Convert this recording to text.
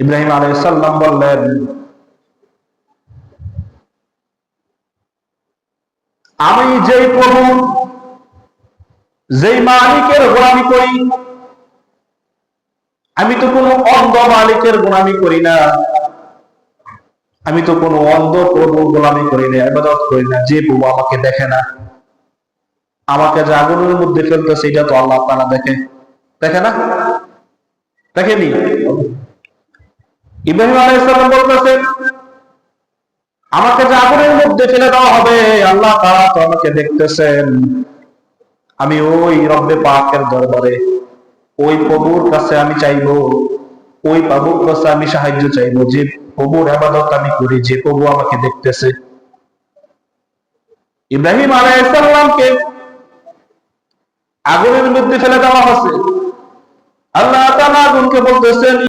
ইব্রাহিম আলাইসাল্লাম বললেন, আমি যেই প্রভু, যেই মালিকের গোলামি করি, আমি তো কোনো অন্ধ মালিকের গোলামি করি না, আমি তো কোনো অন্ধ প্রভু গোলামি করি না আবাদত করি না, যে প্রভু আমাকে দেখে না, আমাকে যে আগুনের মধ্যে ফেলতেছে, এটা তো আল্লাহ তারা দেখে দেখে না? দেখেনি? ইব্রাহিম বলতেছেন, আমাকে যে আগুনের মধ্যে ফেলে দেওয়া হবে, আল্লাহ তারা তো আমাকে দেখতেছেন। আমি ওই রব্বে পাকের দরবারে, ওই প্রভুর কাছে আমি চাইব, ওই প্রভুর কাছে আমি সাহায্য চাইব, যে প্রভুর আমি করি, যে প্রভু আমাকে দেখতেছে। ইব্রাহিম আলাইসাল্লামকে আগুনের মধ্যে ফেলে দেওয়া হচ্ছে আল্লাহ তাআলা আগুনকে বলতেছেন